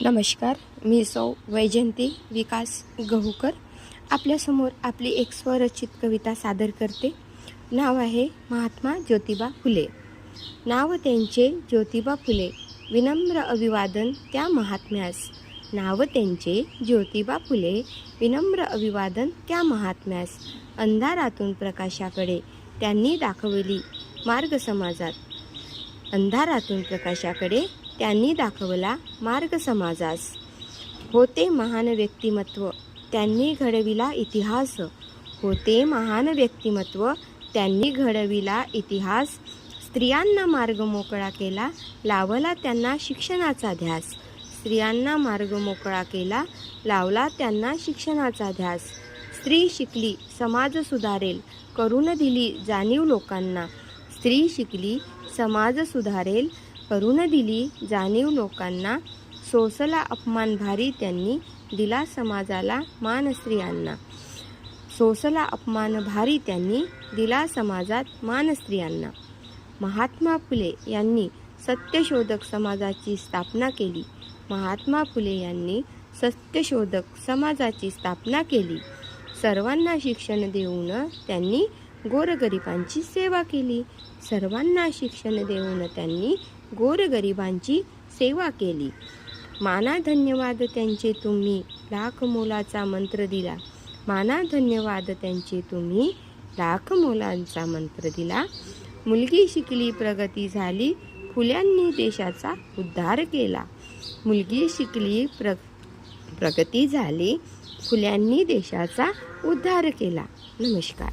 नमस्कार मी सौ वैजयंती विकास गहूकर. आपल्यासमोर आपली एक स्वरचित कविता सादर करते. नाव आहे महात्मा ज्योतिबा फुले. नाव त्यांचे ज्योतिबा फुले. विनम्र अभिवादन त्या महात्म्यास. नाव त्यांचे ज्योतिबा फुले. विनम्र अभिवादन त्या महात्म्यास. अंधारातून प्रकाशाकडे त्यांनी दाखवली मार्ग समाजात. अंधारातून प्रकाशाकडे त्यांनी दाखवला मार्ग समाजास. होते महान व्यक्तिमत्व त्यांनी घडविला इतिहास. होते महान व्यक्तिमत्व त्यांनी घडविला इतिहास. स्त्रियांना मार्ग मोकळा केला लावला त्यांना शिक्षणाचा ध्यास. स्त्रियांना मार्ग मोकळा केला लावला त्यांना शिक्षणाचा ध्यास. स्त्री शिकली समाज सुधारेल करून दिली जाणीव लोकांना. स्त्री शिकली समाज सुधारेल करून दिली. जाणीव लोकांना सोसला अपमान भारी त्यांनी दिला समाजाला मान स्त्रियांना. सोसला अपमान भारी त्यांनी दिला समाजात मान स्त्रियांना. महात्मा फुले यांनी सत्यशोधक समाजाची स्थापना केली. महात्मा फुले यांनी सत्यशोधक समाजाची स्थापना केली. सर्वांना शिक्षण देऊन त्यांनी गोरगरिबांची सेवा केली. सर्वांना शिक्षण देऊन त्यांनी गोरगरिबांची सेवा केली. माना धन्यवाद त्यांचे तुम्ही लाख मोलाचा मंत्र दिला. माना धन्यवाद त्यांचे तुम्ही लाख मोलांचा मंत्र दिला. मुलगी शिकली प्रगती झाली फुल्यांनी देशाचा उद्धार केला. मुलगी शिकली प्र प्रगती झाली फुल्यांनी देशाचा उद्धार केला. नमस्कार.